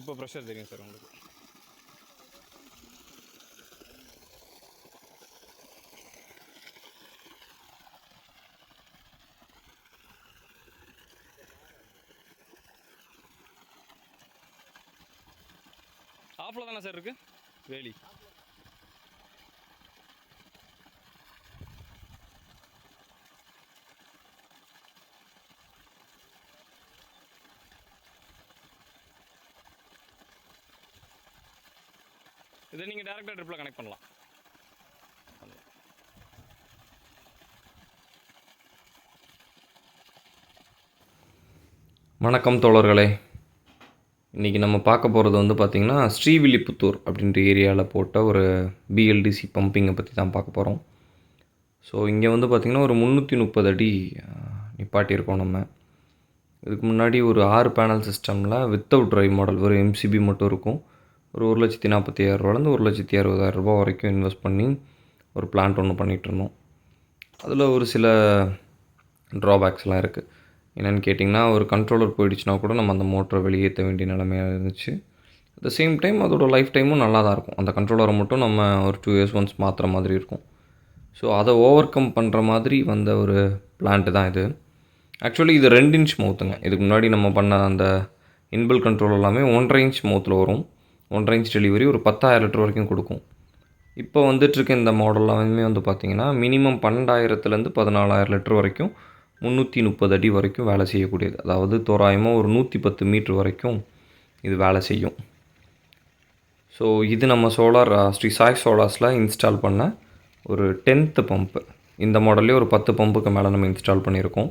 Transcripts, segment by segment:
இப்போ ப்ரெஷர் தெரியும் சார் உங்களுக்கு. ஆஃபில் தானே சார் இருக்குது வேலி. இதை நீங்கள் டேரெக்டாக ட்ரிப்பில் கனெக்ட் பண்ணலாம். வணக்கம் தோழர்களே. இன்றைக்கி நம்ம பார்க்க போகிறது வந்து பார்த்திங்கன்னா ஸ்ரீவில்லிபுத்தூர் அப்படின்ற ஏரியாவில் போட்ட ஒரு பிஎல்டிசி பம்பிங்கை பற்றி தான் பார்க்க போகிறோம் ஸோ இங்கே வந்து பார்த்திங்கன்னா ஒரு முந்நூற்றி முப்பது அடி நிப்பாட்டியிருக்கோம் நம்ம. இதுக்கு முன்னாடி ஒரு ஆறு பேனல் சிஸ்டமில் வித்தவுட் ட்ரைவ் மாடல் ஒரு எம்சிபி மட்டும் இருக்கும். ஒரு ஒரு லட்சத்தி நாற்பத்தி ஆயிரரூவாலேருந்து ஒரு லட்சத்தி அறுபதாயிரரூபா வரைக்கும் இன்வெஸ்ட் பண்ணி ஒரு பிளான்ட் ஒன்று பண்ணிகிட்ருந்தோம் அதில் ஒரு சில ட்ராபேக்ஸ்லாம் இருக்குது என்னென்னு கேட்டிங்கன்னா ஒரு கண்ட்ரோலர் போயிடுச்சுன்னா கூட நம்ம அந்த மோட்டரை வெளியேற்ற வேண்டிய நிலைமையாக இருந்துச்சு. அட் த சேம் டைம் அதோட லைஃப் டைமும் நல்லா தான் இருக்கும். அந்த கண்ட்ரோலரை மட்டும் நம்ம ஒரு டூ இயர்ஸ் ஒன்ஸ் மாற்றுற மாதிரி இருக்கும். ஸோ அதை ஓவர் கம் பண்ணுற மாதிரி வந்த ஒரு பிளான்ட்டு தான் இது. ஆக்சுவலி இது ரெண்டு இன்ச் மவுத்துங்க இதுக்கு முன்னாடி நம்ம பண்ண அந்த இன்பில் கண்ட்ரோல் எல்லாமே ஒன்றரை இன்ச் மவுத்தில் வரும். ஒன்றரை இன்ச் டெலிவரி ஒரு பத்தாயிரம் லிட்டர் வரைக்கும் கொடுக்கும். இப்போ வந்துட்டுருக்க இந்த மாடல் வந்து பார்த்திங்கன்னா மினிமம் பன்னெண்டாயிரத்துலேருந்து பதினாலாயிரம் லிட்டர் வரைக்கும் முந்நூற்றி முப்பது அடி வரைக்கும் வேலை செய்யக்கூடியது. அதாவது தோராயமாக ஒரு நூற்றி பத்து மீட்ரு வரைக்கும் இது வேலை செய்யும். ஸோ இது நம்ம சோலார் ஸ்ரீ சாய் சோலார்ஸில் இன்ஸ்டால் பண்ண ஒரு டென்த்து பம்பு இந்த மாடல்லே ஒரு பத்து பம்புக்கு மேலே நம்ம இன்ஸ்டால் பண்ணியிருக்கோம்.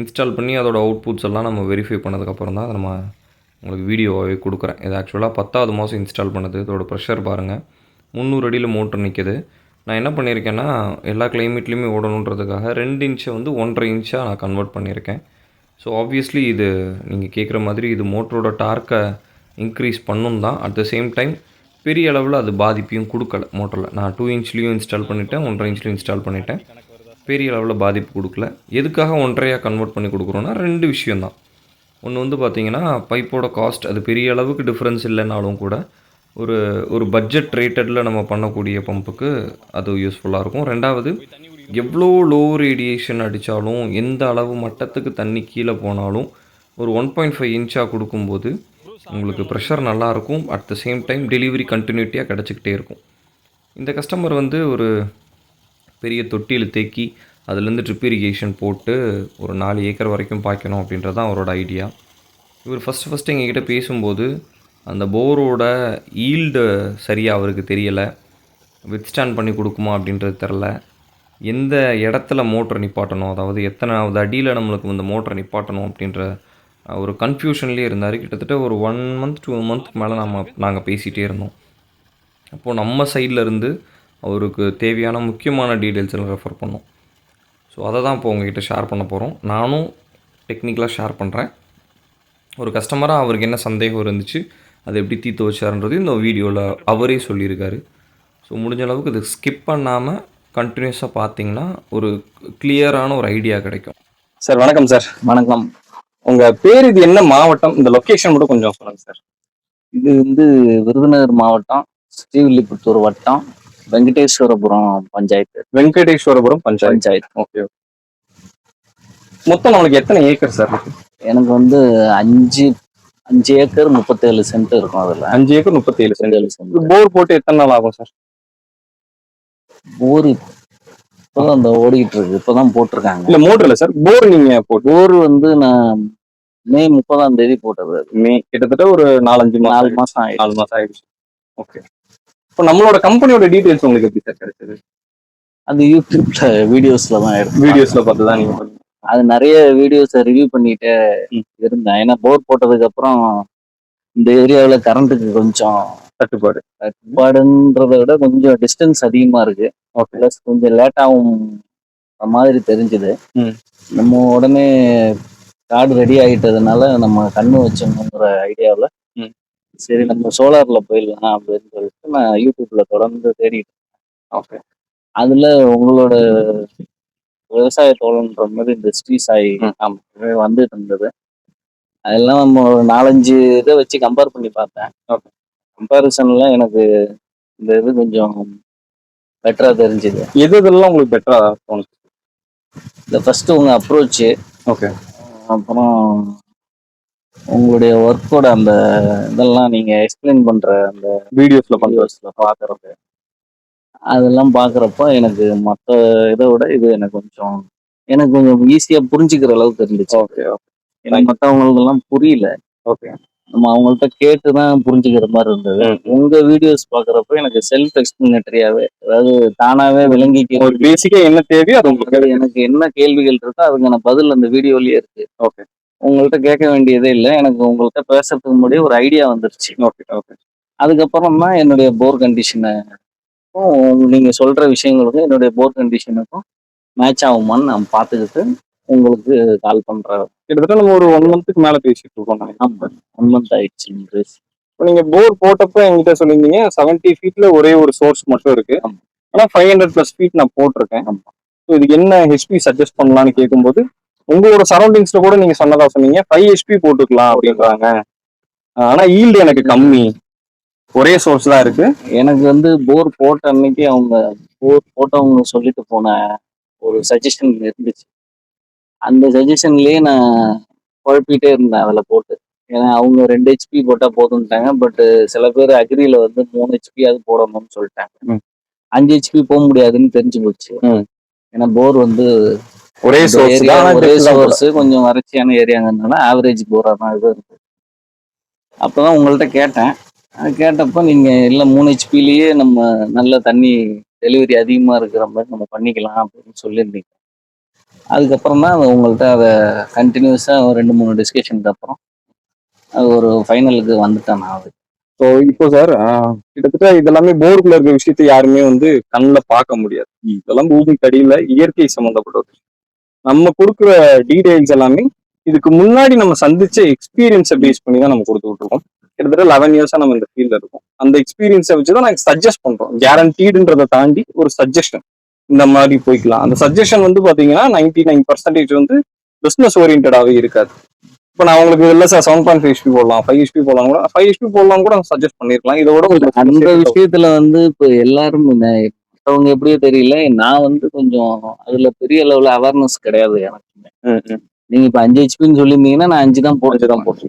இன்ஸ்டால் பண்ணி அதோட அவுட்புட்ஸ் எல்லாம் நம்ம வெரிஃபை பண்ணதுக்கப்புறம் தான் அதை நம்ம உங்களுக்கு வீடியோவாகவே கொடுக்குறேன். இது ஆக்சுவலாக பத்தாவது மாதம் இன்ஸ்டால் பண்ணது. இதோட ப்ரெஷர் பாருங்கள் முந்நூறு அடியில் மோட்டர் நிற்கிது நான் என்ன பண்ணியிருக்கேன்னா எல்லா கிளைமேட்லேயுமே ஓடணுன்றதுக்காக ரெண்டு இன்ச்சை வந்து ஒன்றரை இன்ச்சாக நான் கன்வெர்ட் பண்ணியிருக்கேன். ஸோ ஆப்வியஸ்லி இது நீங்கள் கேட்குற மாதிரி இது மோட்டரோட டார்க்கை இன்க்ரீஸ் பண்ணும் தான். அட் த சேம் டைம் பெரிய அளவில் அது பாதிப்பையும் கொடுக்கல மோட்டரில் நான் டூ இன்ச்லேயும் இன்ஸ்டால் பண்ணிட்டேன் ஒன்றரை இன்ச்லேயும் இன்ஸ்டால் பண்ணிட்டேன். பெரிய அளவில் பாதிப்பு கொடுக்கல. எதுக்காக ஒன்றரையாக கன்வெர்ட் பண்ணி கொடுக்குறோன்னா ரெண்டு விஷயந்தான் ஒன்று வந்து பார்த்திங்கன்னா பைப்போட காஸ்ட் அது பெரிய அளவுக்கு டிஃப்ரென்ஸ் இல்லைனாலும் கூட ஒரு ஒரு பட்ஜெட் ரேட்டடில் நம்ம பண்ணக்கூடிய பம்புக்கு அது யூஸ்ஃபுல்லாக இருக்கும். ரெண்டாவது எவ்வளோ லோ ரேடியேஷன் அடித்தாலும் எந்த அளவு மட்டத்துக்கு தண்ணி கீழே போனாலும் ஒரு ஒன் பாயிண்ட் ஃபைவ் இன்ச்சாக கொடுக்கும்போது உங்களுக்கு ப்ரெஷர் நல்லாயிருக்கும் at the same time delivery கண்டினியூட்டியாக கிடச்சிக்கிட்டே இருக்கும். இந்த கஸ்டமர் வந்து ஒரு பெரிய தொட்டியில் தேக்கி அதுலேருந்து ட்ரிப் இரிகேஷன் போட்டு ஒரு நாலு ஏக்கர் வரைக்கும் பாய்க்கணும் அப்படின்றது தான் அவரோட ஐடியா இவர் ஃபஸ்ட்டு ஃபஸ்ட்டு எங்ககிட்ட பேசும்போது அந்த போரோட ஈல்டு சரியாக அவருக்கு தெரியலை. வித் ஸ்டாண்ட் பண்ணி கொடுக்குமா அப்படின்றது தெரில. எந்த இடத்துல மோட்டர் நிப்பாட்டணும்? அதாவது எத்தனாவது அடியில் நம்மளுக்கு இந்த மோட்டரை நிப்பாட்டணும் அப்படின்ற ஒரு கன்ஃபியூஷன்லேயே இருந்தார். கிட்டத்தட்ட ஒரு ஒன் மந்த் டூ மந்த்க்கு மேலே நம்ம நாங்கள் பேசிகிட்டே இருந்தோம். அப்போது நம்ம சைடில் இருந்து அவருக்கு தேவையான முக்கியமான டீட்டெயில்ஸ் எல்லாம் ரெஃபர் பண்ணோம். ஸோ அதை தான் இப்போ உங்ககிட்ட ஷேர் பண்ண போகிறோம் நானும் டெக்னிக்கலாக ஷேர் பண்ணுறேன் ஒரு கஸ்டமராக அவருக்கு என்ன சந்தேகம் இருந்துச்சு அதை எப்படி தீர்த்து வச்சாருன்றது இந்த வீடியோவில் அவரே சொல்லியிருக்காரு. ஸோ முடிஞ்ச அளவுக்கு இது ஸ்கிப் பண்ணாமல் கண்டினியூஸாக பார்த்தீங்கன்னா ஒரு கிளியரான ஒரு ஐடியா கிடைக்கும். சார் வணக்கம் சார் வணக்கம். உங்க பேர் இது என்ன மாவட்டம்? இந்த லொகேஷன் மட்டும் கொஞ்சம் சொல்லுங்க சார் இது வந்து விருதுநகர் மாவட்டம் ஸ்ரீவில்லிபுத்தூர் வட்டம். வெங்கடேஸ்வரபுரம் பஞ்சாயத்து. வெங்கடேஸ்வரபுரம் பஞ்சாயத்து. பஞ்சாயத்து. ஓகே மொத்தம் நம்மளுக்கு எத்தனை ஏக்கர் சார் எனக்கு வந்து அஞ்சு அஞ்சு ஏக்கர் முப்பத்தேழு சென்ட் இருக்கும் அதுல. அஞ்சு ஏக்கர் முப்பத்தி ஏழு சென்ட் ஏழு சென்ட் போர் போட்டு எத்தனை நாள் ஆகும் சார்? போர் இப்பதான் இந்த ஓடிட்டு இருக்கு. இப்பதான் போட்டிருக்காங்க. இல்ல மோட்டர் இல்ல சார். போர் நீங்க போட்டு போர் வந்து நான் மே முப்பதாம் தேதி போட்டது. மே கிட்டத்தட்ட ஒரு நாலஞ்சு நாலு மாசம் நாலு மாசம் ஆயிடுச்சு. ஓகே. இப்போ நம்மளோட கம்பெனியோட டீடைல்ஸ் உங்களுக்கு எப்படி சார் கிடைச்சது அது யூடியூப்ல வீடியோஸ்ல தான் எடுத்தேன் வீடியோஸ்ல பார்த்து தான் நீங்க. அது நிறைய வீடியோஸை ரிவ்யூ பண்ணிட்டே. இருந்தேன் ஏன்னா போர் போட்டதுக்கு அப்புறம் இந்த ஏரியாவுல கரண்ட்டுக்கு கொஞ்சம் தட்டுப்பாடு தட்டுப்பாடுன்றதை விட கொஞ்சம் டிஸ்டன்ஸ் அதிகமா இருக்கு ஓகே ப்ளஸ் கொஞ்சம் லேட்டாகவும் மாதிரி தெரிஞ்சுது. நம்ம உடனே கார்டு ரெடி ஆகிட்டதுனால நம்ம கண்ணு வச்சோங்கிற ஐடியாவில். சரி நம்ம சோலார்ல போயிடலாம் அப்படின்னு சொல்லிட்டு நான் யூடியூப்ல தொடர்ந்து தேடிட்டு ஓகே அதுல உங்களோட விவசாய தோழன்ற மாதிரி இந்த ஸ்ரீ சாய் வந்துட்டு இருந்தது. அதெல்லாம் நம்ம ஒரு நாலஞ்சு இதை வச்சு கம்பேர் பண்ணி பார்த்தேன். கம்பேரிசன்ல எனக்கு இந்த இது கொஞ்சம் பெட்டரா தெரிஞ்சுது. எது இதெல்லாம் உங்களுக்கு பெட்டரா தோணுச்சு? இந்த ஃபர்ஸ்ட் உங்க அப்ரோச்சு ஓகே அப்புறம் உங்களுடைய ஒர்க்கோட அந்த இதெல்லாம் நீங்க எக்ஸ்பிளைன் பண்ற அந்த வீடியோஸ்ல வீடியோஸ்ல பாக்குறது அதெல்லாம் பாக்குறப்ப எனக்கு மற்ற இதை விட இது எனக்கு கொஞ்சம் எனக்கு கொஞ்சம் ஈஸியா புரிஞ்சுக்கிற அளவுக்கு இருந்துச்சு. ஓகே ஏன்னா மற்றவங்களுக்கெல்லாம் புரியல. ஓகே நம்ம அவங்கள்ட்ட கேட்டு தான் புரிஞ்சுக்கிற மாதிரி இருந்தது. ம். உங்க வீடியோஸ் பாக்குறப்ப எனக்கு செல்ஃப் எக்ஸ்பிளனேட்டரியாவே அதாவது தானாவே ஒரு பேசிக்கா என்ன தேவையோ அது உங்களுக்கு எனக்கு என்ன கேள்விகள் இருக்கோ அதுக்கான பதில் அந்த வீடியோலயே இருக்கு. ஓகே உங்கள்ட்ட கேட்க வேண்டியதே இல்லை. எனக்கு உங்கள்ட்ட பேசுறதுக்கு முன்னாடி ஒரு ஐடியா வந்துருச்சு. ஓகே ஓகே அதுக்கப்புறம் தான் என்னுடைய போர் கண்டிஷனை நீங்க சொல்ற விஷயங்களுக்கும் என்னுடைய போர் கண்டிஷனுக்கும் மேட்ச் ஆகுமான்னு நான் பார்த்துக்கிட்டு உங்களுக்கு கால் பண்றேன். கிட்டத்தட்ட நம்ம ஒரு ஒன் மந்த்துக்கு மேல பேசிட்டு இருக்கோம் நினைக்கிறேன். ஆமா ஒன் மந்த் ஆயிடுச்சு பேசி இப்போ நீங்க போர் போட்டப்ப என்கிட்ட சொல்லியிருந்தீங்க செவன்டி ஃபீட்ல ஒரே ஒரு சோர்ஸ் மட்டும் இருக்கு. ஆமா. ஆனா ஃபைவ் ஹண்ட்ரட் பிளஸ் ஃபீட் நான் போட்டிருக்கேன். ஸோ இதுக்கு என்ன ஹெச்பி சஜஸ்ட் பண்ணலாம்னு கேட்கும்போது உங்களோட சரௌண்டிங்ஸ்ல கூட நீங்க சொன்னதா சொன்னீங்க. ஃபைவ் ஹெச்பி போட்டுக்கலாம் அப்படின்றாங்க. ஆனா ஈல்டு எனக்கு கம்மி. ஒரே சோர்ஸ் தான் இருக்கு. எனக்கு வந்து போர் போட்ட அன்னைக்கு அவங்க போர் போட்டவங்க சொல்லிட்டு போன ஒரு சஜஷன் இருந்துச்சு. அந்த சஜஷன்லயே நான் குழப்பிட்டே இருந்தேன் அதில் போட்டு. ஏன்னா அவங்க ரெண்டு ஹெச்பி போட்டா போதும்ட்டாங்க. பட் சில பேர் அக்ரியில வந்து மூணு ஹெச்பி அது போடணும்னு சொல்லிட்டாங்க. அஞ்சு ஹெச்பி போக முடியாதுன்னு தெரிஞ்சு போச்சு. ஏன்னா போர் வந்து ஒரே சோர்ஸ் ஒரே. சோர்ஸ் கொஞ்சம் வறட்சியான ஏரியாங்கிறதுனால ஆவரேஜ் போரா தான் இது இருக்கு. அப்பதான் உங்கள்ட்ட கேட்டேன். அது கேட்டப்ப நீங்க இல்ல மூணு ஹெச்பிலேயே நம்ம நல்ல தண்ணி டெலிவரி அதிகமா இருக்கிற மாதிரி நம்ம பண்ணிக்கலாம் அப்படின்னு சொல்லியிருந்தீங்க. அதுக்கப்புறம் தான் உங்கள்ட்ட அதை கண்டினியூஸா ரெண்டு மூணு டிஸ்கஷனுக்கு அப்புறம் அது ஒரு ஃபைனலுக்கு வந்துட்டேன் நான் அது. ஸோ இப்போ சார் கிட்டத்தட்ட இதெல்லாமே போருக்குள்ள இருக்க விஷயத்தை யாருமே வந்து கண்ணில் பார்க்க முடியாது. இதெல்லாம் பூமிக்கு அடியில இயற்கை சம்மந்தப்பட்டது நம்ம கொடுக்குற டீடைல்ஸ் எல்லாமே இதுக்கு முன்னாடி நம்ம சந்திச்ச எக்ஸ்பீரியன்ஸை பேஸ் பண்ணி தான் நம்ம கொடுத்துட்டு இருக்கோம் கிட்டத்தட்ட லெவன் இயர்ஸா நம்ம இந்த ஃபீல்ட்ல இருக்கோம். அந்த எக்ஸ்பீரியன்ஸை வச்சு தான் நாங்கள் சஜஸ்ட் பண்றோம். கேரண்டீடுன்றதை தாண்டி ஒரு சஜஷன் இந்த மாதிரி போய்க்கலாம். அந்த சஜஷன் வந்து பாத்தீங்கன்னா நைன்டி நைன் பர்சன்டேஜ் வந்து பிசினஸ் ஓரியன்டாவே இருக்காது. இப்போ நான் உங்களுக்கு இல்லை sir seven point five HP போடலாம். ஃபைவ் ஹெச்பி போடலாம் கூட ஃபைவ் ஹெச்பி போடலாம் கூட சஜஸ்ட் பண்ணிருக்கலாம். இதோட அந்த விஷயத்துல வந்து இப்போ எல்லாரும் மத்தவங்க எப்படியோ தெரியல. நான் வந்து கொஞ்சம் அதுல பெரிய லெவல்ல அவேர்னஸ் கிடையாது எனக்கு. நீங்க இப்ப அஞ்சு ஹெச்பின்னு சொல்லியிருந்தீங்கன்னா நான் அஞ்சு தான் போட்டு தான் போட்டு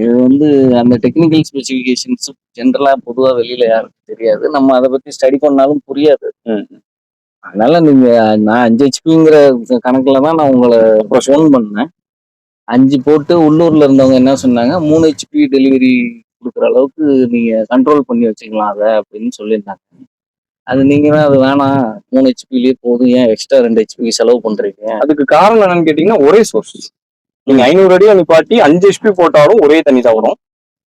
இது வந்து அந்த டெக்னிக்கல் ஸ்பெசிஃபிகேஷன்ஸ் ஜென்ரலா பொதுவா வெளியில யாருக்கும் தெரியாது. நம்ம அதை பத்தி ஸ்டடி பண்ணாலும் புரியாது. அதனால நீங்க நான் அஞ்சு ஹெச்பிங்கிற கணக்குல தான் நான் உங்களை ஃபோன் பண்ணேன். அஞ்சு போட்டு உள்ளூர்ல இருந்தவங்க என்ன சொன்னாங்க? மூணு ஹெச்பி டெலிவரி கொடுக்குற அளவுக்கு நீங்க கண்ட்ரோல் பண்ணி வச்சுக்கலாம் அதை அப்படின்னு சொல்லியிருந்தாங்க. அது நீங்க தான் அது வேணாம். மூணு ஹெச்பிலேயே போதும். ஏன் எக்ஸ்ட்ரா ரெண்டு ஹெச்பி செலவு பண்றீங்க? அதுக்கு காரணம் என்னன்னு கேட்டீங்கன்னா ஒரே சோர்ஸ் நீங்க ஐநூறு அடியில நிப்பாட்டி அஞ்சு ஹெச்பி போட்டாலும் ஒரே தண்ணி தான் வரும்.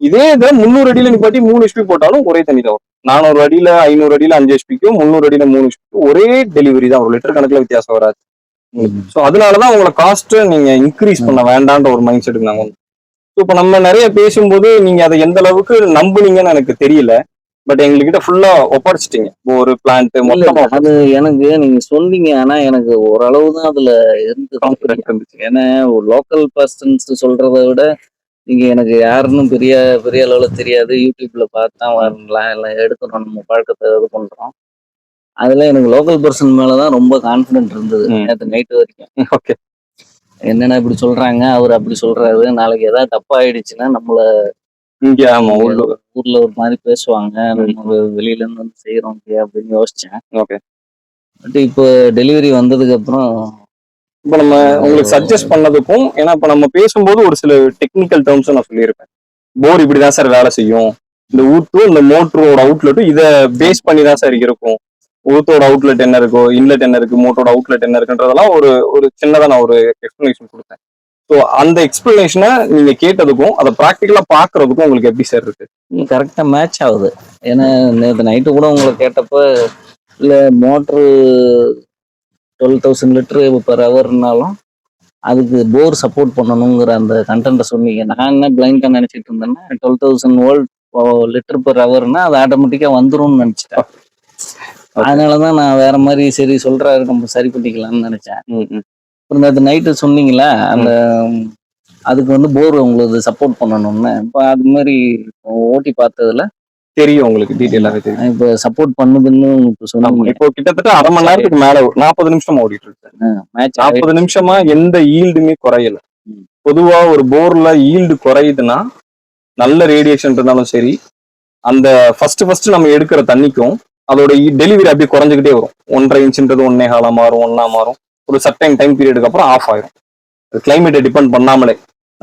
இதே இதை முந்நூறு அடியில நிப்பாட்டி மூணு ஹெச்பி போட்டாலும் ஒரே தண்ணி தான் வரும். நானூறு அடியில ஐநூறு அடியில அஞ்சு ஹெச்பிக்கும் முந்நூறு அடியில மூணு ஹெச்பிக்கும் ஒரே டெலிவரி தான். வரும் லிட்டர் கணக்குல வித்தியாசம் வராது. ஸோ அதனாலதான் உங்களை காஸ்ட் நீங்க இன்க்ரீஸ் பண்ண வேண்டான்ற ஒரு மைண்ட் செட்டுக்கு நாங்க வந்து ஸோ இப்போ நம்ம நிறைய பேசும்போது நீங்க அதை எந்த அளவுக்கு நம்புனீங்கன்னு எனக்கு தெரியல. பட் எங்ககிட்ட ஃபுல்லா ஒப்படைச்சிட்டீங்க. ஒரு பிளான்ட் மொத்தமா அது எனக்கு நீங்க சொன்னீங்க. ஆனா எனக்கு ஓரளவு தான் அதுல இருந்து கான்ஃபிடன்ஸ் இருந்துச்சு. ஏன்னா ஒரு லோக்கல் பர்சன்ஸ் சொல்றதை விட நீங்க எனக்கு யாருன்னு பெரிய பெரிய அளவுல தெரியாது. யூடியூப்ல பார்த்தா வரலாம் எல்லாம் எடுக்கிறோம் நம்ம பழக்கத்தை இது பண்றோம். அதுல எனக்கு லோக்கல் பர்சன் மேலதான் ரொம்ப கான்பிடென்ட் இருந்தது. நேற்று நைட்டு வரைக்கும். ஓகே என்னென்ன இப்படி சொல்றாங்க அவர் அப்படி சொல்றாரு. நாளைக்கு ஏதாவது தப்பா ஆயிடுச்சுன்னா நம்மள இங்க ஆமா உள்ள ஊர்ல ஒரு மாதிரி பேசுவாங்க. நம்ம வெளியில இருந்து வந்து செய்யறோம் அப்படின்னு யோசிச்சேன். ஓகே. பட் இப்போ டெலிவரி வந்ததுக்கு அப்புறம் இப்போ நம்ம உங்களுக்கு சஜஸ்ட் பண்ணதுக்கும் ஏன்னா இப்போ நம்ம பேசும்போது ஒரு சில டெக்னிக்கல் டேர்ம்ஸும் நான் சொல்லியிருப்பேன். போர் இப்படிதான் சார் வேலை செய்யும். இந்த ஊத்தும் இந்த மோட்டரோட அவுட்லெட்டும் இதை பேஸ் பண்ணி தான் சார் இருக்கும். ஊத்தோட அவுட்லெட் என்ன இருக்கோ இன்லெட் என்ன இருக்கு மோட்டரோட அவுட்லெட் என்ன இருக்குன்றதெல்லாம் ஒரு ஒரு சின்னதா நான் ஒரு எக்ஸ்பிளனேஷன் கொடுத்தேன். ஸோ அந்த எக்ஸ்பிளனேஷனை நீங்க கேட்டதுக்கும் அதை ப்ராக்டிக்கலா பாக்குறதுக்கும் உங்களுக்கு எப்படி சார் இருக்கு? கரெக்டா மேட்ச் ஆகுது. ஏன்னா நேற்று நைட்டு கூட உங்களை கேட்டப்ப இல்ல motor twelve thousand litre per ஹவர்னாலும் அதுக்கு போர் சப்போர்ட் பண்ணணுங்கிற அந்த கண்டென்ட்டை சொன்னீங்க. நான் என்ன பிளைண்டா நினைச்சிட்டு இருந்தேன்னா twelve thousand volt litre per ஹவர்னா அது ஆட்டோமேட்டிக்கா வந்துரும்னு நினைச்சிட்டேன். அதனாலதான் நான் வேற மாதிரி சரி சொல்றாரு நம்ம சரி பண்ணிக்கலாம்னு நினைச்சேன். நேற்று நைட்டு சொன்னீங்களா அந்த அதுக்கு வந்து போர் உங்களுக்கு சப்போர்ட் பண்ணணும்னு. இப்போ அது மாதிரி ஓட்டி பார்த்ததுல? தெரியும் உங்களுக்கு டீட்டெயிலாவே தெரியும். இப்போ சப்போர்ட் பண்ணுதுன்னு. சொன்னாங்க. இப்போ கிட்டத்தட்ட அரை மணி நேரத்துக்கு மேல நாற்பது நிமிஷம் ஓடிட்டு இருக்கு. மேட்ச் நாற்பது நிமிஷமா எந்த ஈல்டுமே குறையல. ம். பொதுவா ஒரு போர்ல ஈல்டு குறையுதுன்னா நல்ல ரேடியேஷன் இருந்தாலும் சரி அந்த ஃபர்ஸ்ட் ஃபர்ஸ்ட் நம்ம எடுக்கிற தண்ணிக்கும் அதோட டெலிவரி அப்படியே குறைஞ்சுக்கிட்டே வரும். ஒன்றரை இன்ச்சுன்றது ஒன்னே காலா மாறும் ஒன்னா மாறும். ஒரு சர்டைன் டைம் பீரியடுக்கு அப்புறம் ஆஃப் ஆயிரும். கிளைமேட்டை டிபெண்ட் பண்ணாமலே.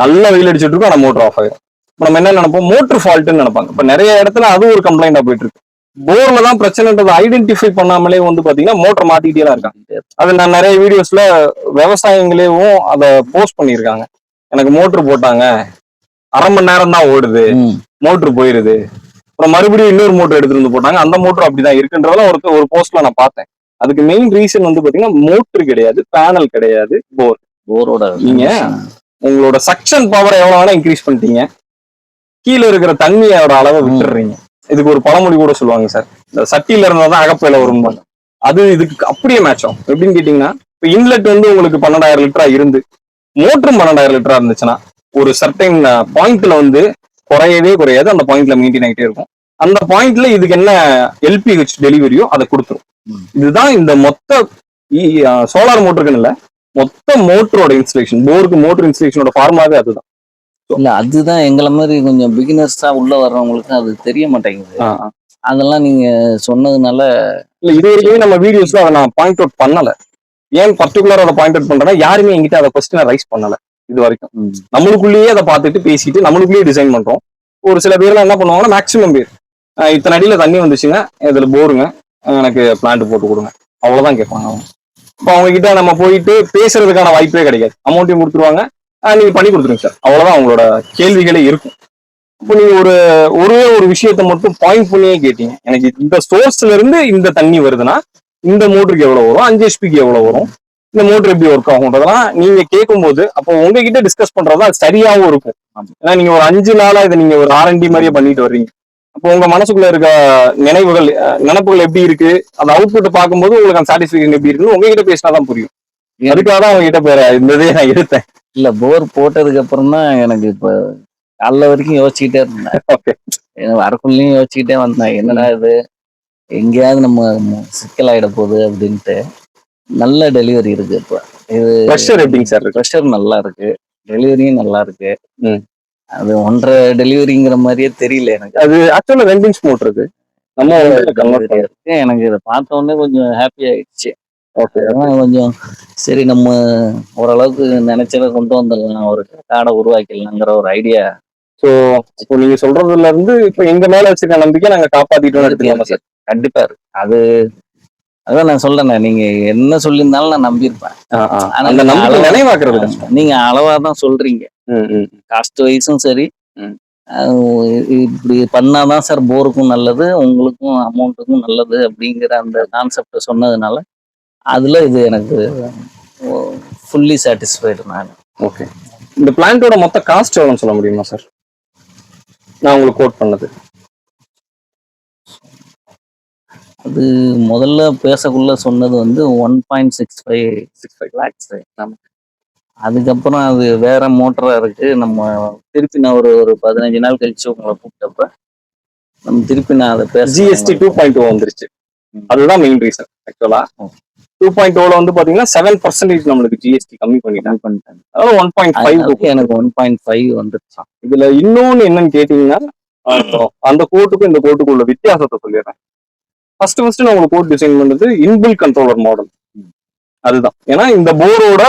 நல்ல வெயில் அடிச்சிட்டு இருக்கும் ஆனா மோட்டர் ஆஃப் ஆயிரும். இப்ப நம்ம என்ன நினைப்போம்? மோட்டர் ஃபால்ட்னு நினைப்பாங்க. இப்ப நிறைய இடத்துல அது ஒரு கம்ப்ளைண்டா போயிட்டு இருக்கு. போர்ல தான் பிரச்சனைன்றதை ஐடென்டிஃபை பண்ணாமலே வந்து பாத்தீங்கன்னா மோட்டர் மாத்திக்கிட்டே தான் இருக்காங்க. அது நான் நிறைய வீடியோஸ்ல விவசாயிங்களேவும் அதை போஸ்ட் பண்ணியிருக்காங்க. எனக்கு மோட்டர் போட்டாங்க. அரை மணி நேரம் தான் ஓடுது. மோட்டர் போயிருது. அப்புறம் மறுபடியும் இன்னொரு மோட்டர் எடுத்துட்டு வந்து போட்டாங்க. அந்த மோட்டர் அப்படிதான் இருக்குன்றதெல்லாம் ஒரு ஒரு போஸ்ட்ல நான் பார்த்தேன். அதுக்கு மெயின் ரீசன் வந்து பாத்தீங்கன்னா மோட்டர் கிடையாது பேனல் கிடையாது போர் போரோட நீங்க உங்களோட சக்ஷன் பவர் எவ்வளவு வேணா இன்க்ரீஸ் பண்ணிட்டீங்க. கீழே இருக்கிற தண்ணியோட அளவை விட்டுடுறீங்க இதுக்கு ஒரு பழமொழி கூட சொல்லுவாங்க சார். இந்த சட்டியில இருந்தா தான் அகப்பையில வரும் அது இதுக்கு அப்படியே மேட்ச் ஆகும். எப்படின்னு கேட்டீங்கன்னா இப்ப இன்லெட் வந்து உங்களுக்கு பன்னெண்டாயிரம் லிட்டரா இருந்து மோட்டரும் பன்னெண்டாயிரம் லிட்டரா இருந்துச்சுன்னா ஒரு சர்டைன் பாயிண்ட்ல வந்து குறையவே குறையாது. அந்த பாயிண்ட்ல மெயின்டைன் ஆகிட்டே இருக்கும். அந்த பாயிண்ட்ல இதுக்கு என்ன எல்பிஹெச் டெலிவரியோ அதை கொடுத்துரும். இதுதான் இந்த மொத்த சோலார் மோட்டருக்குன்னு இல்ல மொத்த மோட்டரோட இன்ஸ்டலேஷன் போருக்கு மோட்டர் இன்ஸ்டலேஷனோட ஃபார்மாவே அதுதான். இல்ல அதுதான் எங்களை மாதிரி கொஞ்சம் பிகினர்ஸா உள்ள வர்றவங்களுக்கு அது தெரிய மாட்டேங்குது. அதெல்லாம் நீங்க சொன்னதுனால இல்ல இது வரைக்குமே நம்ம வீடியோஸ்ல அதை நான் பாயிண்ட் அவுட் பண்ணல. ஏன் பர்டிகுலரா அதை பாயிண்ட் அவுட் பண்றேன்னா யாருமே என்கிட்ட அதை கொஸ்டினை ரைஸ் பண்ணல இது வரைக்கும் நம்மளுக்குள்ளேயே அதை பார்த்துட்டு பேசிட்டு நம்மளுக்குள்ளேயே டிசைன் பண்றோம். ஒரு சில பேர்லாம் என்ன பண்ணுவாங்கன்னா மேக்ஸிமம் பேர். இத்தனை அடியில் தண்ணி வந்துச்சுங்க. இதில் போருங்க. எனக்கு பிளான்ட் போட்டு கொடுங்க. அவ்வளோதான் கேட்பாங்க அவங்க. இப்போ அவங்க கிட்ட நம்ம போயிட்டு பேசுறதுக்கான வாய்ப்பே கிடைக்காது. அமௌண்ட்டையும் கொடுத்துருவாங்க. நீங்கள் பண்ணி கொடுத்துருங்க சார். அவ்வளோதான் அவங்களோட கேள்விகளே இருக்கும். இப்போ நீங்க ஒரு ஒரே ஒரு விஷயத்த மட்டும் பாயிண்ட் பண்ணியே கேட்டீங்க. எனக்கு இந்த சோர்ஸ்ல இருந்து இந்த தண்ணி வருதுன்னா இந்த மோட்டருக்கு எவ்வளவு வரும்? அஞ்சு ஹெச்பிக்கு எவ்வளவு வரும்? இந்த மோட்டர் எப்படி ஒர்க் ஆகும்ன்றதெல்லாம் நீங்க கேட்கும்போது அப்போ உங்ககிட்ட டிஸ்கஸ் பண்றதா அது சரியாவும் இருக்கும். ஏன்னா நீங்க ஒரு அஞ்சு நாளா இதை நீங்க ஒரு ஆர்என்டி மாதிரியே பண்ணிட்டு வர்றீங்க. அப்போ உங்க மனசுக்குள்ள இருக்க நினைவுகள் நினைப்புகள் எப்படி இருக்கு? அந்த அவுட்புட் பார்க்கும்போது உங்களுக்கு அந்த சாட்டிஸ்ஃபேக்ஷன் எப்படி இருக்குன்னு உங்ககிட்ட பேசினாதான் புரியும். அதுக்காக தான் உங்ககிட்ட பேர இந்த இதே நான் எடுத்தேன். இல்ல போர் போட்டதுக்கு அப்புறம் தான் எனக்கு இப்ப காலைல வரைக்கும் யோசிச்சுக்கிட்டே இருந்தேன். வரக்குள்ளேயும் யோசிச்சுக்கிட்டே வந்தேன். என்னடா இது? எங்கேயாவது நம்ம சிக்கலாயிட போகுது அப்படின்ட்டு. நல்ல டெலிவரி இருக்கு இப்ப. இது ப்ரெஷர் எப்படிங்க சார் ப்ரெஷர் நல்லா இருக்கு. டெலிவரியும் நல்லா இருக்கு. அது ஒன்றரை டெலிவரிங்கிற மாதிரியே தெரியல எனக்கு. அது ஆக்சுவலா இன்ச் மோட்டர் இருக்கு. நம்ம இருக்கு. எனக்கு இதை பார்த்த உடனே கொஞ்சம் ஹாப்பி ஆயிடுச்சு. ஓகே அதான் கொஞ்சம் சரி நம்ம ஓரளவுக்கு நினைச்சதை கொண்டு வந்துடலாம். ஒரு காடை உருவாக்கிடலாங்கிற ஒரு ஐடியா சோ இப்போ நீங்க சொல்றதுல இருந்து இப்போ எங்க மேல வச்சிருக்க நம்பிக்கை நாங்க காப்பாத்திட்டோம்னு எடுத்துக்கலாமா சார் கண்டிப்பா இருக்கு. அது அதான் நான் சொல்றேன் நீங்க என்ன சொல்லியிருந்தாலும் நான் நம்பியிருப்பேன். ஆனா நினைவாக்குறது நீங்க அளவா தான் சொல்றீங்க. காஸ்ட் வைஸும் சரி. இப்படி பண்ணாதான் சார் போருக்கும் நல்லது உங்களுக்கும் அமௌண்ட்டுக்கும் நல்லது அப்படிங்கிற அந்த கான்செப்ட் சொன்னதுனால அதுல இது எனக்கு ஃபுல்லி சாட்டிஸ்ஃபைடு நான். ஓகே. இந்த பிளான்ட்டோட மொத்த காஸ்ட் எவ்வளோன்னு சொல்ல முடியுமா சார் நான் உங்களுக்கு கோட் பண்ணது. அது முதல்ல பேசக்குள்ள சொன்னது வந்து one point six five six five lakhs அதுக்கப்புறம் அது வேற மோட்டரா இருக்கு. நம்ம திருப்பி நான் ஒரு ஒரு பதினஞ்சு நாள் கழிச்சு உங்களை கூப்பிட்டப்ப நம்ம திருப்பி நான் அதை பேச ஜிஎஸ்டி டூ பாயிண்ட் டூ வந்துருச்சு. அதுதான் மெயின் ரீசன் ஆக்சுவலா. டூ பாயிண்ட் டூல வந்து பாத்தீங்கன்னா செவன் பர்சன்டேஜ் நம்மளுக்கு ஜிஎஸ்டி கம்மி பண்ணிட்டாங்க. பண்ணிட்டேன் அதாவது ஒன் பாயிண்ட் ஃபைவ் எனக்கு ஒன் பாயிண்ட் ஃபைவ் வந்துருச்சு. இதுல இன்னொன்னு என்னன்னு கேட்டீங்கன்னா அந்த கோட்டுக்கும் இந்த கோட்டுக்கும் உள்ள வித்தியாசத்தை சொல்லிடுறேன். ஃபர்ஸ்ட் ஃபர்ஸ்ட் நான் உங்களுக்கு போர்ட் டிசைன் பண்ணது இன்பில் கண்ட்ரோலர் மாடல் அதுதான். ஏன்னா இந்த போரோட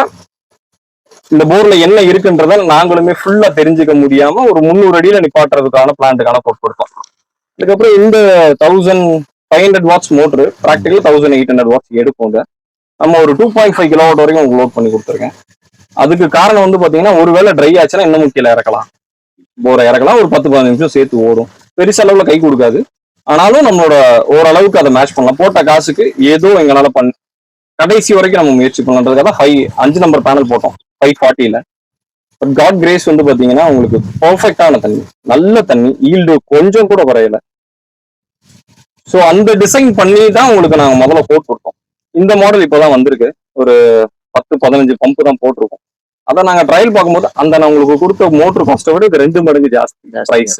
இந்த போர்ல என்ன இருக்குன்றத நாங்களுமே ஃபுல்லா தெரிஞ்சுக்க முடியாம ஒரு முந்நூறு அடியில நிப்பாட்டுறதுக்கான பிளான்ட்டுக்கான போட்டு கொடுத்தோம். அதுக்கப்புறம் இந்த thousand five hundred watts motor practically thousand eight hundred watts எடுப்போங்க. நம்ம ஒரு டூ பாயிண்ட் ஃபைவ் கிலோவாட் வரைக்கும் உங்களுக்கு லோட் பண்ணி கொடுத்துருக்கேன். அதுக்கு காரணம் வந்து பாத்தீங்கன்னா ஒருவேளை ட்ரை ஆச்சுன்னா இன்னமும் கீழே இறக்கலாம். போரை இறக்கலாம் ஒரு பத்து பதினஞ்சு நிமிஷம் சேர்த்து ஓடும். பெருசளவுல கை கொடுக்காது. ஆனாலும் நம்மளோட ஓரளவுக்கு அதை மேட்ச் பண்ணலாம். போட்ட காசுக்கு ஏதோ எங்களால பண்ண கடைசி வரைக்கும் நம்ம முயற்சி பண்ணலான்றதுக்காக ஃபைவ் அஞ்சு நம்பர் பேனல் போட்டோம். ஃபைவ் ஃபார்ட்டியில பட் காட் கிரேஸ் வந்து பாத்தீங்கன்னா உங்களுக்கு பர்ஃபெக்டான தண்ணி நல்ல தண்ணி ஈல்டு கொஞ்சம் கூட குறையல. ஸோ அந்த டிசைன் பண்ணி தான் உங்களுக்கு நாங்க முதல்ல போட்டு கொடுத்தோம். இந்த மாடல் இப்போதான் வந்திருக்கு. ஒரு பத்து பதினஞ்சு பம்பு தான் போட்டிருக்கோம். அதை நாங்க ட்ரையல் பார்க்கும்போது அந்த நான் உங்களுக்கு கொடுத்த மோட்டர் காஸ்ட்டை விட இது ரெண்டு மடங்கு ஜாஸ்தி பிரைஸ்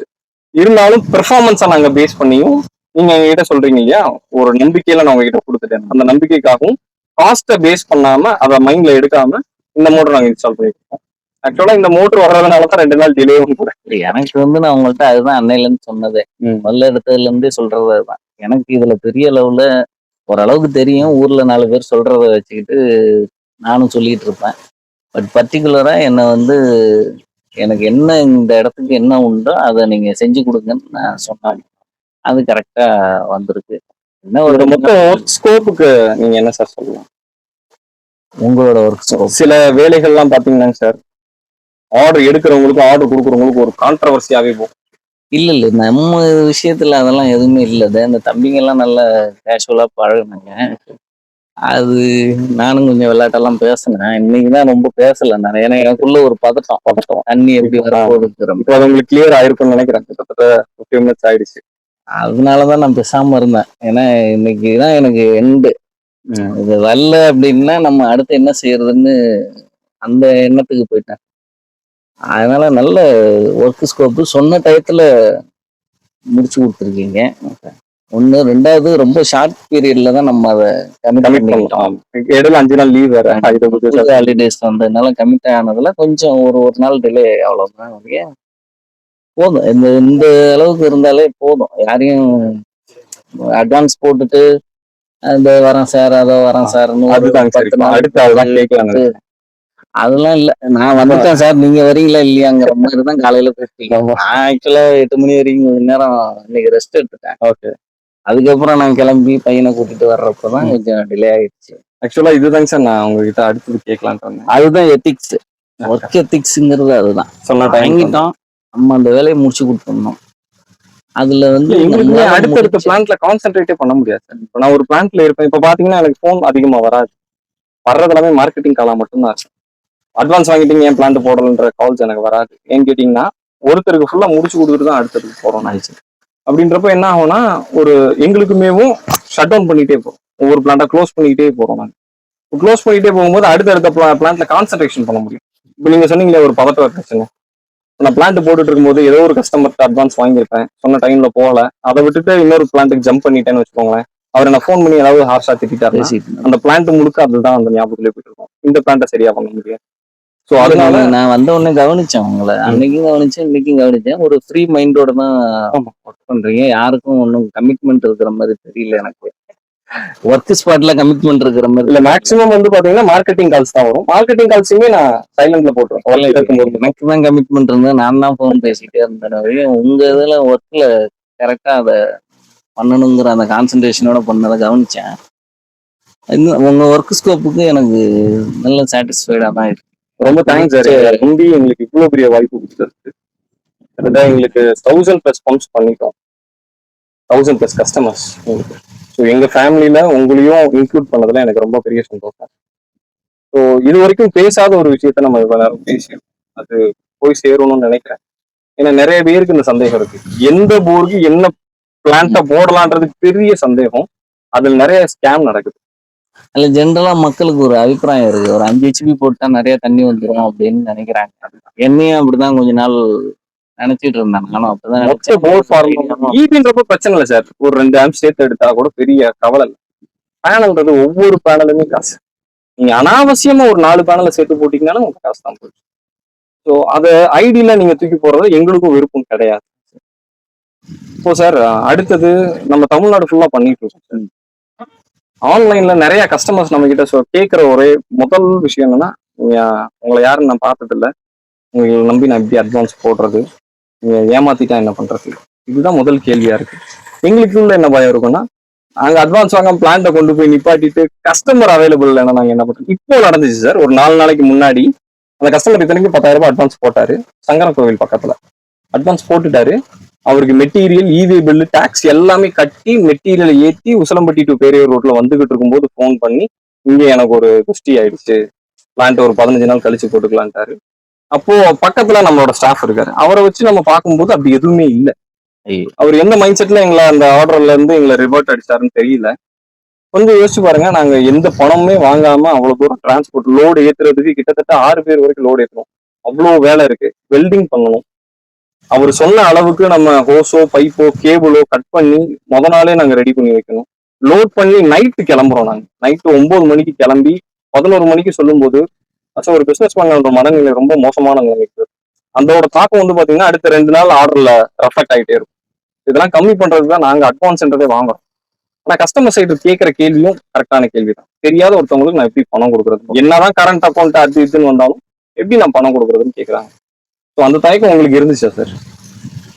இருந்தாலும் பெர்ஃபார்மன்ஸை நாங்க பேஸ் பண்ணியும் நீங்க எங்ககிட்ட சொல்றீங்க இல்லையா? ஒரு நம்பிக்கையில நான் உங்ககிட்ட கொடுத்துட்டேன். அந்த நம்பிக்கைக்காகவும் காஸ்ட்டை பேஸ் பண்ணாம அதை மைண்ட்ல எடுக்காம இந்த மோட்டர் நாங்க இன்ஸ்டால் பண்ணிருக்கோம். ஆக்சுவலா இந்த மோட்டர் வர்றதுனால தான் ரெண்டு நாள் டிலேவும் கூட எனக்கு வந்து நான் உங்கள்ட்ட அதுதான் அன்னையில இருந்து சொன்னதே. முதல்ல எடுத்ததுல இருந்தே சொல்றது அதுதான். எனக்கு இதுல பெரிய லெவல்ல ஓரளவுக்கு தெரியும். ஊர்ல நாலு பேர் சொல்றத வச்சுக்கிட்டு நானும் சொல்லிட்டு இருப்பேன். பட் பர்டிகுலரா என்னை வந்து எனக்கு என்ன இந்த இடத்துக்கு என்ன உண்டோ அதை நீங்க செஞ்சு கொடுங்கன்னு நான் சொன்னேன் அது கரெக்டா வந்திருக்கு. என்ன ஒரு மொத்தம் ஒர்க் ஸ்கோப்புக்கு நீங்க என்ன சார் சொல்லலாம்? உங்களோட ஒர்க் ஸ்கோப் சில வேலைகள்லாம் பாத்தீங்கன்னா சார் ஆர்டர் எடுக்கிறவங்களுக்கும் ஆர்டர் கொடுக்குறவங்களுக்கும் ஒரு கான்ட்ரவர்சியாவே போகும் இல்ல இல்ல. நம்ம விஷயத்துல அதெல்லாம் எதுவுமே இல்ல. இந்த தம்பிங்க எல்லாம் நல்ல கேஷுவலா பழகுனாங்க. அது நானும் கொஞ்சம் விளையாட்டெல்லாம் பேசினேன். இன்னைக்குதான் ரொம்ப பேசல நான். ஏன்னா எனக்குள்ள ஒரு பதட்டம் பதட்டம். தண்ணி எப்படி வரப்போகுதுங்கிற இப்போ அது உங்களுக்கு கிளியர் ஆயிருக்கும்னு நினைக்கிறேன். கிட்டத்தட்ட ஃபிஃப்டி மினிட்ஸ் ஆயிடுச்சு. அதனாலதான் நான் பேசாம இருந்தேன். ஏன்னா இன்னைக்கு தான் எனக்கு எண்டு இது வரல அப்படின்னா நம்ம அடுத்து என்ன செய்யறதுன்னு அந்த எண்ணத்துக்கு போயிட்டேன். அதனால நல்ல ஒர்க் ஸ்கோப்பு சொன்ன டயத்துல முடிச்சு கொடுத்துருக்கீங்க. ஒன்று ரெண்டாவது ரொம்ப ஷார்ட் பீரியட்ல தான் நம்ம அதை கமிட் பண்ணிக்கிட்டோம். இடையில அஞ்சு நாள் லீவ் வேற. ஹாலிடேஸ் வந்ததுனால கமிட் ஆனதுல கொஞ்சம் ஒரு ஒரு நாள் டிலே அவ்வளவுதான் ஒழிய போதும். இந்த இந்த அளவுக்கு இருந்தாலே போதும். யாரையும் அட்வான்ஸ் போட்டுட்டு அந்த வரேன் சார் அதோ வரேன் சார்னு அடுத்து அதெல்லாம் இல்ல. நான் வந்துட்டேன் சார் நீங்க வரீங்களா இல்லையாங்கிற மாதிரி தான் காலையில பேசிட்டீங்க நான் ஆக்சுவலா எட்டு மணி வரைக்கும் கொஞ்ச நேரம் இன்னைக்கு ரெஸ்ட் எடுத்துட்டேன். ஓகே அதுக்கப்புறம் நான் கிளம்பி பையனை கூட்டிட்டு வர்றப்பதான் கொஞ்சம் டிலே ஆயிடுச்சு. ஆக்சுவலா இதுதாங்க சார் நான் உங்ககிட்ட அடுத்தது கேட்கலான்ட்டு வந்தேன். அதுதான் எத்திக்ஸ் ஒர்க் எத்திக்ஸ்ங்கிறது அதுதான். டைம் வாங்கிட்டோம். நம்ம அந்த வேலையை முடிச்சு கொடுத்துடணும். அதுல வந்து அடுத்தடுத்த பிளான்ட்ல கான்சென்ட்ரேட்டே பண்ண முடியாது சார்? இப்போ நான் ஒரு பிளான்ட்ல இருப்பேன். இப்போ பாத்தீங்கன்னா எனக்கு ஃபோன் அதிகமா வராது. வர்றது எல்லாமே மார்க்கெட்டிங் காலா மட்டும்தான் இருக்கும் அட்வான்ஸ் வாங்கிட்டீங்க என் பிளான்ட் போடலன்ற கால்ஸ் எனக்கு வராது. ஏன்னு கேட்டீங்கன்னா ஒருத்தருக்கு ஃபுல்லா முடிச்சு கொடுத்துட்டு தான் அடுத்ததுக்கு போறோம் நான் அப்படின்றப்ப என்ன ஆகும்னா ஒரு எங்களுக்குமேவும் ஷட் டவுன் பண்ணிட்டே போறோம் ஒவ்வொரு பிளான்ட்டா க்ளோஸ் பண்ணிக்கிட்டே போறோம் நாங்கள் க்ளோஸ் பண்ணிட்டே போகும்போது அடுத்தடுத்த பிளான்ட்ல கான்சென்ட்ரேஷன் பண்ண முடியும். இப்போ நீங்க சொன்னீங்களே ஒரு பதட்ட பிரச்சனை. நான் பிளான்ட் போட்டுட்டு இருக்கும்போது ஏதோ ஒரு கஸ்டமர்கிட்ட அட்வான்ஸ் வாங்கியிருப்பேன். சொன்ன டைம்ல போகல. அதை விட்டுட்டு இன்னொரு பிளான்ட்டுக்கு ஜம்ப் பண்ணிட்டேன்னு வச்சுக்கோங்களேன். அவர் என்ன ஃபோன் பண்ணி ஏதாவது ஹார்ஷா திட்டாரு. அந்த பிளான்ட் முழுக்க அதுதான் அந்த ஞாபகத்திலே போயிட்டு இருக்கும். இந்த பிளான்ட்டை சரியா பண்ண முடியாது. ஸோ அதனால நான் வந்த உடனே கவனிச்சேன் உங்களை. அன்னைக்கும் கவனிச்சேன் இன்னைக்கும் கவனிச்சேன். ஒரு ஃப்ரீ மைண்டோட தான். ஒர்க் பண்றீங்க. யாருக்கும் ஒன்றும் கமிட்மெண்ட் இருக்கிற மாதிரி தெரியல எனக்கு. ஒர்க் ஸ்பாட்ல கமிட்மெண்ட் இருக்கிற மாதிரி இல்ல மேக்ஸிமம் வந்து பாத்தீங்கன்னா மார்க்கெட்டிங் கால்ஸ் தான் வரும். மார்க்கெட்டிங் கால்ஸுமே நான் சைலண்ட்ல போட்டுருவேன். தான் கமிட்மெண்ட் இருந்தது. நான் தான் ஃபோன் பேசிட்டே இருந்தேன். உங்க இதுல ஒர்க்ல கரெக்டா அதை பண்ணணுங்கிற அந்த கான்சென்ட்ரேஷனோட பண்ணதை கவனிச்சேன். உங்க ஒர்க் ஸ்கோப்புக்கு எனக்கு நல்ல சாட்டிஸ்ஃபைடா தான் இருக்கு. ரொம்ப தேங்க்ஸ் சார். முந்தி எங்களுக்கு இவ்வளவு பெரிய வாய்ப்பு கொடுத்ததுக்கு அதுதான் எங்களுக்கு தௌசண்ட் பிளஸ் பம்ப்ஸ் பண்ணிட்டோம். தௌசண்ட் பிளஸ் கஸ்டமர்ஸ் உங்களுக்கு ஸோ எங்க ஃபேமிலியில உங்களையும் இன்க்ளூட் பண்ணதுல எனக்கு ரொம்ப பெரிய சந்தோஷம். ஸோ இது வரைக்கும் பேசாத ஒரு விஷயத்த நம்ம இவ்வளவு நேரம் பேசியும் அது போய் சேரணும்னு நினைக்கிறேன். ஏன்னா நிறைய பேருக்கு இந்த சந்தேகம் இருக்கு. எந்த போருக்கு என்ன பிளான்ட்டை போடலான்றது பெரிய சந்தேகம். அதுல நிறைய ஸ்கேம் நடக்குது. அதுல ஜென்ரலா மக்களுக்கு ஒரு அபிப்பிராயம் இருக்கு. ஒரு அஞ்சு ஹெச்பி போட்டா நிறைய தண்ணி வந்துடும் அப்படின்னு நினைக்கிறாங்க. என்னையும் அப்படிதான் கொஞ்ச நாள் நினைச்சிட்டு போர் ஃபார்ம் நினைச்சேன். ஈபின்றப்ப பிரச்சனை இல்லை சார். ஒரு ரெண்டு ஆம்ப் சேர்த்து எடுத்தா கூட பெரிய கவலை இல்லை. பேனல்ன்றது ஒவ்வொரு பேனலுமே காசு. நீங்க அனாவசியமா ஒரு நாலு பேனலை சேர்த்து போட்டீங்கன்னாலும் உங்க காசு தான் போச்சு. ஸோ அதை ஐடியில நீங்க தூக்கி போடுறது எங்களுக்கும் விருப்பம் கிடையாது. இப்போ சார் அடுத்தது நம்ம தமிழ்நாடு ஃபுல்லா பண்ணிட்டு இருக்கோம். ஆன்லைன்ல நிறைய கஸ்டமர்ஸ் நம்ம கிட்ட சொ- கேட்குற ஒரே முதல் விஷயம் என்னன்னா உங்களை யாரும் நான் பார்த்ததில்ல. உங்களை நம்பி நான் எப்படி அட்வான்ஸ் போடுறது. நீங்கள் ஏமாத்திட்டா என்ன பண்றது? இதுதான் முதல் கேள்வியா இருக்கு. எங்களுக்குள்ள என்ன பயம் இருக்கும்னா நாங்க அட்வான்ஸ் வாங்க பிளான்ட்டை கொண்டு போய் நிப்பாட்டிட்டு கஸ்டமர் அவைலபிள் இல்லைன்னா நாங்க என்ன பண்றோம் இப்போ நடந்துச்சு சார் ஒரு நாலு நாளைக்கு முன்னாடி அந்த கஸ்டமர் இத்தனைக்கு பத்தாயிரம் ரூபாய் அட்வான்ஸ் போட்டாரு. சங்கரன் கோவில் பக்கத்துல. அட்வான்ஸ் போட்டுட்டாரு. அவருக்கு மெட்டீரியல் இவி பில்லு டாக்ஸ் எல்லாமே கட்டி மெட்டீரியல் ஏத்தி உசலம்பட்டி டு பேரையூர் ரோட்ல வந்துகிட்டு இருக்கும்போது ஃபோன் பண்ணி இங்க எனக்கு ஒரு குஸ்டி ஆயிடுச்சு. பிளான்ட் ஒரு பதினஞ்சு நாள் கழிச்சு போட்டுக்கலான்ட்டாரு. அப்போ பக்கத்துல நம்மளோட ஸ்டாஃப் இருக்காரு. அவரை வச்சு நம்ம பார்க்கும்போது அப்படி எதுவுமே இல்லை. அவர் எந்த மைண்ட் செட்ல எங்களை அந்த ஆர்டர்ல இருந்து எங்களை ரிவர்ட் அடிச்சாருன்னு தெரியல. கொஞ்சம் யோசிச்சு பாருங்க நாங்க எந்த பணமுமே வாங்காம அவ்வளவு தூரம் டிரான்ஸ்போர்ட் லோடு ஏத்துறதுக்கு கிட்டத்தட்ட ஆறு பேர் வரைக்கும் லோடு ஏத்துறோம். அவ்வளவு வேலை இருக்கு. வெல்டிங் பண்ணணும். அவர் சொன்ன அளவுக்கு நம்ம ஹோஸோ பைப்போ கேபிளோ கட் பண்ணி முத நாளே நாங்க ரெடி பண்ணி வைக்கணும். லோட் பண்ணி நைட்டு கிளம்புறோம் நாங்க. நைட்டு ஒன்பது மணிக்கு கிளம்பி பதினோரு மணிக்கு சொல்லும்போது அச்சா ஒரு பிசினஸ் பண்ணுற மனநிலை ரொம்ப மோசமான நிலைமைக்கு இருக்கு. அதோட தாக்கம் வந்து பாத்தீங்கன்னா அடுத்த ரெண்டு நாள் ஆர்டர்ல ரெஃபெக்ட் ஆயிட்டே இருக்கும். இதெல்லாம் கம்மி பண்றதுக்கு தான் நாங்க அட்வான்ஸ்ன்றதே வாங்குறோம். ஆனா கஸ்டமர் சைடு கேட்கிற கேள்வியும் கரெக்டான கேள்வி தான் தெரியாத ஒருத்தவங்களுக்கு நான் எப்படி பணம் கொடுக்குறது? என்னதான் கரண்ட் அக்கௌண்ட் அது இதுன்னு வந்தாலும் எப்படி நான் பணம் கொடுக்குறதுன்னு கேக்குறாங்க. ஸோ அந்த தயக்கம் உங்களுக்கு இருந்துச்சா சார்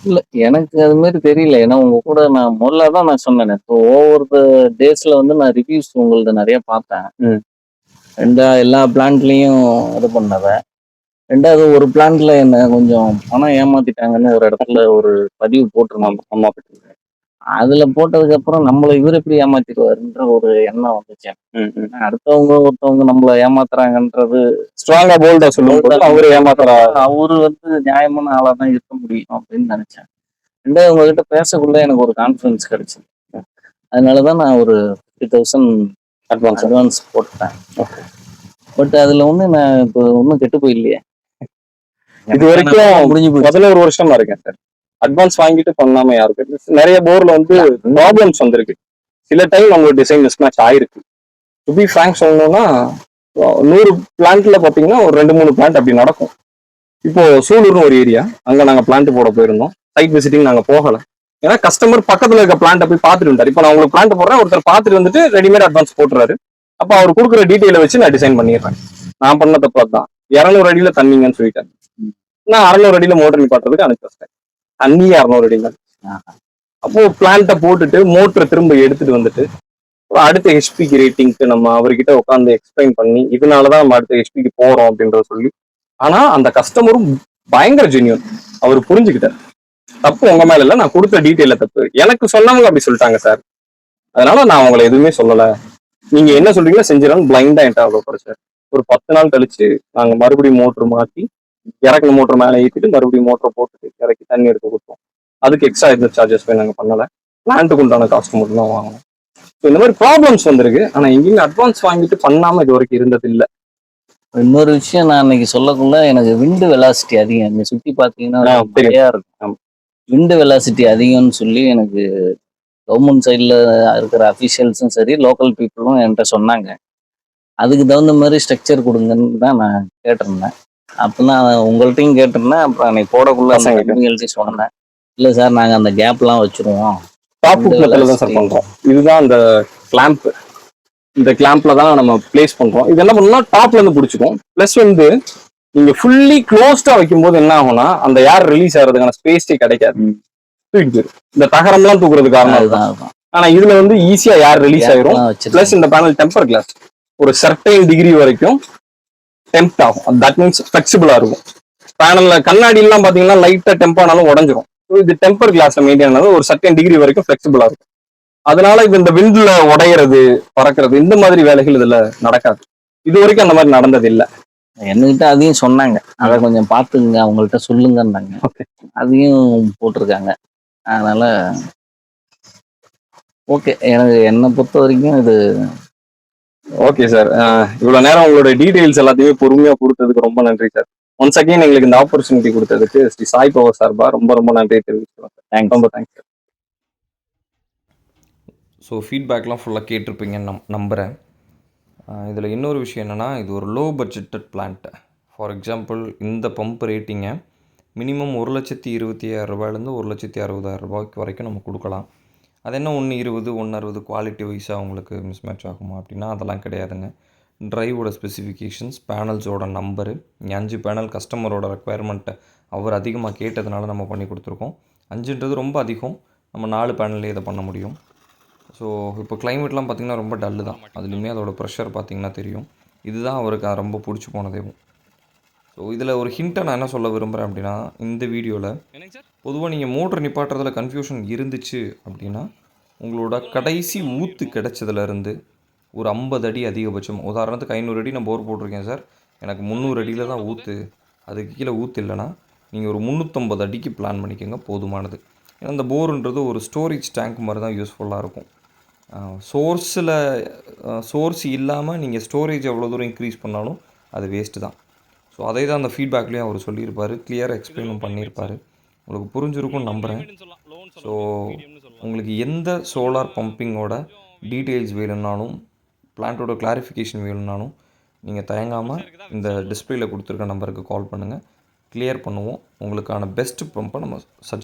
இல்ல எனக்கு அது மாதிரி தெரியல. ஏன்னா உங்க கூட நான் முதல்ல தான் நான் சொன்னேன். இப்போ ஒவ்வொரு டேஸ்ல வந்து நான் ரிவ்யூஸ் உங்களது நிறைய பார்த்தேன். ரெண்டா எல்லா பிளான்ட்லயும் இது பண்ணத. ரெண்டாவது ஒரு பிளான்ட்ல என்ன கொஞ்சம் பணம் ஏமாத்திட்டாங்கன்னு ஒரு இடத்துல ஒரு பதிவு போட்டிருந்தாங்க. அம்மா கிட்ட அதுல போட்டதுக்கு அப்புறம் நம்மள இவர் எப்படி ஏமாத்திடுவாருன்ற ஒரு எண்ணம் வந்துச்சு. அடுத்தவங்க ஒருத்தவங்க நம்மள ஏமாத்துறாங்கன்றது ஸ்ட்ராங்கா போல்டா சொல்லும்போது அவரு ஏமாத்துறா அவரு வந்து நியாயமான ஆளா தான் இருக்க முடியும் அப்படின்னு நினைச்சேன். ரெண்டாவது உங்ககிட்ட பேசக்குள்ள எனக்கு ஒரு கான்ஃபிடன்ஸ் கிடைச்சது. அதனாலதான் நான் ஒரு ஃபிஃப்டி தௌசண்ட் அட்வான்ஸ் அட்வான்ஸ் போட்டேன். பட் அதுல ஒண்ணு நான் இப்போ ஒன்றும் கெட்டு போயில்லையே. இது வரைக்கும் முடிஞ்சு போச்சு. பதினோரு வருஷமா இருக்கேன் சார் அட்வான்ஸ் வாங்கிட்டு பண்ணாம யாருக்கு? நிறைய போர்ல வந்து ப்ராப்ளம்ஸ் வந்திருக்கு. சில டைம் நம்ம டிசைன் மிஸ்மேட்ச் ஆயிருக்கு. டு பி ஃப்ராங்க் சொல்லணும்னா நூறு பிளான்ட்ல பாத்தீங்கன்னா ஒரு ரெண்டு மூணு பிளான்ட் அப்படி நடக்கும். இப்போ சூலூர்னு ஒரு ஏரியா அங்க நாங்க பிளான்ட் போட போயிருந்தோம். சைட் விசிட்டிங் நாங்க போகல. ஏன்னா கஸ்டமர் பக்கத்துல இருக்க பிளான்ட்டை போய் பார்த்துட்டு இருந்தார் இப்போ நான் உங்களுக்கு பிளான்ட் போடுறேன் ஒருத்தர் பார்த்துட்டு வந்துட்டு ரெடிமேட் அட்வான்ஸ் போட்டுறாரு. அப்ப அவர் கொடுக்குற டீட்டெயிலை வச்சு நான் டிசைன் பண்ணிடுறேன். நான் பண்ண தப்பு அதுதான். இரநூறு அடியில தண்ணிங்கன்னு சொல்லிட்டேன் நான் அறநூறு அடியில மோட்டர் நிப்பாட்டுறதுக்கு அனுப்பி இரநூறு அடியில ஆஹா. அப்போ பிளான்ட்டை போட்டுட்டு மோட்டரை திரும்ப எடுத்துட்டு வந்துட்டு அடுத்த ஹெச்பிக்கு ரேட்டிங்க்கு நம்ம அவர்கிட்ட உட்காந்து எக்ஸ்பிளைன் பண்ணி இதனாலதான் நம்ம அடுத்த ஹெச்பிக்கு போறோம் அப்படின்றத சொல்லி ஆனா அந்த கஸ்டமரும் பயங்கர ஜென்யூன் அவர் புரிஞ்சுக்கிட்டார். தப்பு உங்க மேல இல்ல நான் கொடுத்த டீட்டெயில தப்பு. எனக்கு சொன்னவங்க அப்படி சொல்லிட்டாங்க சார் அதனால நான் உங்களை எதுவுமே சொல்லல. நீங்க என்ன சொல்றீங்களோ செஞ்சிடணும் பிளைண்டா என்கிட்ட அவ்வளோ சார் ஒரு பத்து நாள் கழிச்சு நாங்க மறுபடியும் மோட்டர் மாத்தி இறக்குன மோட்டர் மேலே ஏற்றிட்டு மறுபடியும் மோட்டர் போட்டுட்டு இறக்கி தண்ணி எடுத்து கொடுத்தோம் அதுக்கு எக்ஸ்ட்ரா எந்த சார்ஜஸ் போய் நாங்கள் பண்ணல. பிளான்ட்டுக்கு உண்டான காஸ்ட் மட்டும் தான் வாங்கணும் ஸோ இந்த மாதிரி ப்ராப்ளம்ஸ் வந்திருக்கு. ஆனா எங்கேயுமே அட்வான்ஸ் வாங்கிட்டு பண்ணாம இது வரைக்கும் இருந்தது இல்ல இன்னொரு விஷயம் நான் இன்னைக்கு சொல்லக்குள்ள எனக்கு விண்டு வெலாசிட்டி அதிகம். இங்க ஆ, தெரியும். மழையா இருக்கும். விண்டு வெலாசிட்டி அதிகம்னு சொல்லி எனக்கு கவர்மெண்ட் சைடில் இருக்கிற அஃபிஷியல்ஸும் சரி லோக்கல் பீப்புளும் என்கிட்ட சொன்னாங்க. அதுக்கு தகுந்த மாதிரி ஸ்ட்ரக்சர் கொடுங்கன்னு தான் நான் கேட்டிருந்தேன். அப்போ நான் உங்கள்கிட்டையும் கேட்டிருந்தேன் அப்புறம் அன்னைக்கு போடக்குள்ள. கம்பெனிகள்ட்டையும் சொன்னேன் இல்லை சார் நாங்கள் அந்த கேப்லாம் வச்சுருவோம் டாப் மெத்தட்ல தான் சார். பண்றோம் இதுதான் அந்த கிளாம்ப் இந்த கிளாம்ப்ல தான் நம்ம பிளேஸ் பண்றோம் இது என்ன பண்ணணும்னா டாப்ல இருந்து பிடிச்சிக்கும் ப்ளஸ் வந்து நீங்க ஃபுல்லி க்ளோஸ்டா வைக்கும்போது என்ன ஆகும்னா அந்த ஏர் ரிலீஸ் ஆகிறதுக்கான ஸ்பேஸே கிடைக்காது. தூக்கிட்டு. இந்த தகரம்லாம் தூக்குறது காரணம் அதுதான் ஆனா இதுல வந்து ஈஸியா ஏர் ரிலீஸ் ஆயிரும். பிளஸ் இந்த பேனல் டெம்பர் கிளாஸ் ஒரு சர்டைன் டிகிரி வரைக்கும் டெம்ப் ஆகும். தட் மீன்ஸ் ஃபிளெக்சிபிளா இருக்கும். பேனல்ல கண்ணாடி எல்லாம் பாத்தீங்கன்னா லைட்டா டெம்ப் ஆனாலும் உடஞ்சிரும். இது டெம்பர் கிளாஸ்ல மெயின்டைன் ஆனது ஒரு சர்டைன் டிகிரி வரைக்கும் ஃபிளெக்சிபிளா இருக்கும். அதனால இது இந்த விண்ட்ல உடையிறது பறக்கிறது இந்த மாதிரி வேலைகள் இதுல நடக்காது. இது வரைக்கும் அந்த மாதிரி நடந்தது இல்ல. என்கிட்ட அதையும் சொன்னாங்க. அதை கொஞ்சம் பார்த்துங்க அவங்கள்ட்ட சொல்லுங்கன்னாங்க. அதையும் போட்டிருக்காங்க. அதனால ஓகே எனக்கு என்னை பொறுத்த வரைக்கும் இது ஓகே சார் இவ்வளவு நேரம் உங்களோட டீடைல்ஸ் எல்லாத்தையுமே பொறுமையா கொடுத்ததுக்கு ரொம்ப நன்றி சார் ஒன்ஸ் அகைன் எங்களுக்கு இந்த ஆப்பர்ச்சுனிட்டி கொடுத்ததுக்கு ஸ்ரீ சாய் பவர் சார்பா ரொம்ப ரொம்ப நன்றி தெரிவிச்சுக்கிறோம் சார் தேங்க்ஸ் ரொம்ப தேங்க்ஸ் ஸோ ஃபீட்பேக்லாம் ஃபுல்லாக கேட்டிருப்பீங்கன்னு நம் நம்புகிறேன் இதில் இன்னொரு விஷயம் என்னென்னா இது ஒரு low budgeted plant for example இந்த பம்ப் ரேட்டிங்கை மினிமம் ஒரு லட்சத்தி இருபத்தி ஆயிரம் ரூபாயிலேருந்து ஒரு லட்சத்தி அறுபதாயிரம் ரூபாய்க்கு வரைக்கும் நம்ம கொடுக்கலாம். அது என்ன ஒன்று இருபது ஒன்று அறுபது குவாலிட்டி வைஸாக உங்களுக்கு மிஸ்மேட்ச் ஆகுமா அப்படின்னா அதெல்லாம் கிடையாதுங்க. ட்ரைவோட ஸ்பெசிஃபிகேஷன்ஸ் பேனல்ஸோட நம்பரு அஞ்சு பேனல் கஸ்டமரோட ரெக்குயர்மெண்ட்டை அவர் அதிகமாக கேட்டதுனால நம்ம பண்ணி கொடுத்துருக்கோம். அஞ்சுன்றது ரொம்ப அதிகம். நம்ம நாலு பேனல்லே இதை பண்ண முடியும். ஸோ இப்போ கிளைமேட்லாம் பார்த்திங்கன்னா ரொம்ப டல்லு தான். அதுலேயுமே அதோட ப்ரெஷர் பார்த்திங்கன்னா தெரியும். இதுதான் அவருக்கு ரொம்ப பிடிச்சி போனதேவும் ஸோ இதில் ஒரு ஹிண்ட்டை நான் என்ன சொல்ல விரும்புகிறேன் அப்படின்னா இந்த வீடியோவில் பொதுவாக நீங்கள் மோட்ரு நிப்பாட்டுறதுல கன்ஃபியூஷன் இருந்துச்சு அப்படின்னா உங்களோட கடைசி ஊத்து கிடச்சதுலேருந்து ஒரு ஐம்பது அடி அதிகபட்சம். உதாரணத்துக்கு ஐநூறு அடி நான் போர் போட்டிருக்கேன் சார். எனக்கு முந்நூறு அடியில் தான் ஊற்று அதுக்கு கீழே ஊற்று இல்லைன்னா நீங்கள் ஒரு முந்நூற்றம்பது அடிக்கு பிளான் பண்ணிக்கோங்க போதுமானது. ஏன்னா இந்த போருன்றது ஒரு ஸ்டோரேஜ் டேங்க் மாதிரி தான் யூஸ்ஃபுல்லாக இருக்கும். சோர்ஸில் சோர்ஸ் இல்லாமல் நீங்கள் ஸ்டோரேஜ் எவ்வளோ தூரம் இன்க்ரீஸ் பண்ணாலும் அது வேஸ்ட்டு தான். ஸோ அதே தான் அந்த ஃபீட்பேக்லேயும் அவர் சொல்லியிருப்பார். கிளியராக எக்ஸ்பிளைனும் பண்ணியிருப்பார். உங்களுக்கு புரிஞ்சிருக்கும்னு நம்புகிறேன் ஸோ உங்களுக்கு எந்த சோலார் பம்பிங்கோட டீட்டெயில்ஸ் வேணும்னாலும் பிளான்ட்டோட கிளாரிஃபிகேஷன் வேணும்னாலும் நீங்கள் தயங்காமல் இந்த டிஸ்பிளேல கொடுத்துருக்க நம்பருக்கு கால் பண்ணுங்கள் கிளியர் பண்ணுவோம். உங்களுக்கான பெஸ்ட் பம்பை நம்ம சஜ்